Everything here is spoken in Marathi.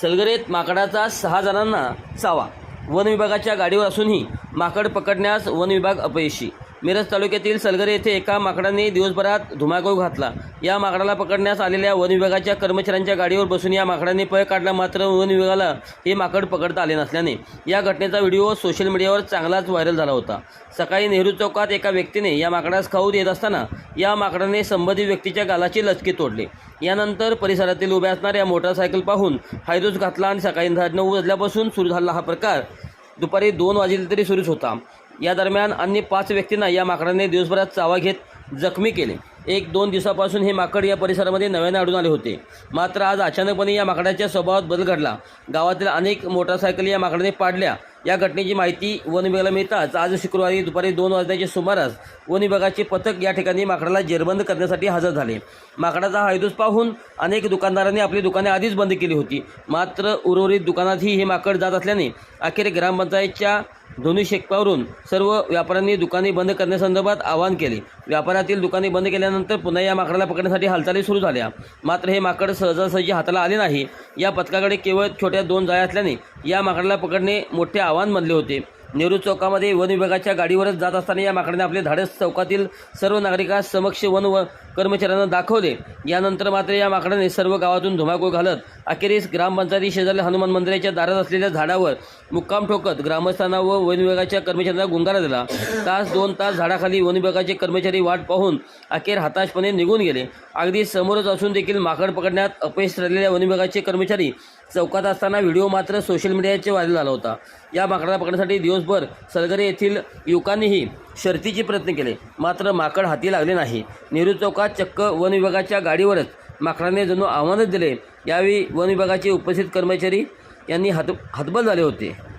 सलगरेत माकडाचा सहा जणांना चावा. वन विभागाच्या गाडीवर असूनही माकड पकडण्यास वन विभाग अपयशी. मिरज तालुक्यातील सलगरे येथे एका माकडाने दिवसभरात धुमाकूळ घातला. या माकडाला पकडण्यास आलेल्या वन विभागाच्या कर्मचाऱ्यांच्या गाडीवर बसून या माकडाने पळ काढला. मात्र वन विभागाला हे माकड पकडता आले नसल्याने या घटनेचा व्हिडिओ सोशल मीडियावर चांगलाच व्हायरल झाला होता. सकाळी नेहरू चौकात एका व्यक्तीने या माकडास खाऊ देत असताना या माकडाने संबंधित व्यक्तीच्या गालाची लचकी तोडली. यानंतर परिसरातील उभ्या असणाऱ्या मोटारसायकल पाहून हायदूस घातला आणि सकाळी नऊ वाजल्यापासून सुरू झाला हा प्रकार. दुपारी दोन वाजेल तरी सुरूच होता. या दरम्यान अन्य पाच व्यक्तींना या माकडाने दिवसभरात चावा घेत जखमी केले. एक दोन दिवसापासून हे माकड या परिसरामध्ये नव्याने आढळून आले होते. मात्र आज अचानकपणे या माकडाच्या स्वभावात बदल घडला. गावातील अनेक मोटारसायकली या माकडाने पाडल्या. या घटनेची माहिती वन विभागाला मिळताच आज शुक्रवारी दुपारी दोन वाजण्याच्या सुमारास वन विभागाचे पथक या ठिकाणी माकडाला जेरबंद करण्यासाठी हजर झाले. माकडाचा हायदूस पाहून अनेक दुकानदारांनी आपली दुकाने आधीच बंद केली होती. मात्र उर्वरित दुकानातही हे माकड जात असल्याने अखेर ग्रामपंचायतच्या दोन्ही शेकपावरून सर्व व्यापाऱ्यांनी दुकाने बंद करण्यासंदर्भात आवाहन केले. व्यापारातील दुकाने बंद केल्यानंतर पुन्हा या माकडाला पकडण्यासाठी हालचाली सुरू झाल्या. मात्र हे माकड सहजासहजी हाताला आले नाही. या पथकाकडे केवळ छोट्या दोन जाळ्या असल्याने या माकडाला पकडणे मोठे आव्हान बनले होते. नेहरू चौकामध्ये वन विभागाच्या गाडीवरच जात असताना या माकडाने आपले धाडस चौकातील सर्व नागरिकांसमक्ष वन व कर्मचाऱ्यांना दाखवले. यानंतर मात्र या माकडाने सर्व गावातून धुमाकूळ घालत अखेरीस ग्रामपंचायती शेजारी हनुमान मंदिराच्या दारात असलेल्या झाडावर मुक्काम ठोकत ग्रामस्थांना व वन विभागाच्या कर्मचाऱ्यांना गुंगारा दिला. तास दोन तास झाडाखाली वन विभागाचे कर्मचारी वाट पाहून अखेर हताशपणे निघून गेले. अगदी समोरच असून देखील माकड पकडण्यात अपयश ठरलेल्या वन विभागाचे कर्मचारी चौकात असताना व्हिडिओ मात्र सोशल मीडियाचे व्हायरल झाला होता. या माकडाला पकडण्यासाठी दिवसभर सलगरे येथील युवकांनीही शर्तीचे प्रयत्न केले. मात्र माकड हाती लागले नाही. नेहरू चौकात चक्क वन विभागाच्या गाडीवरच माकडाने जणू आव्हानच दिले. यावेळी वन विभागाचे उपस्थित कर्मचारी यांनी हात हातबल झाले होते.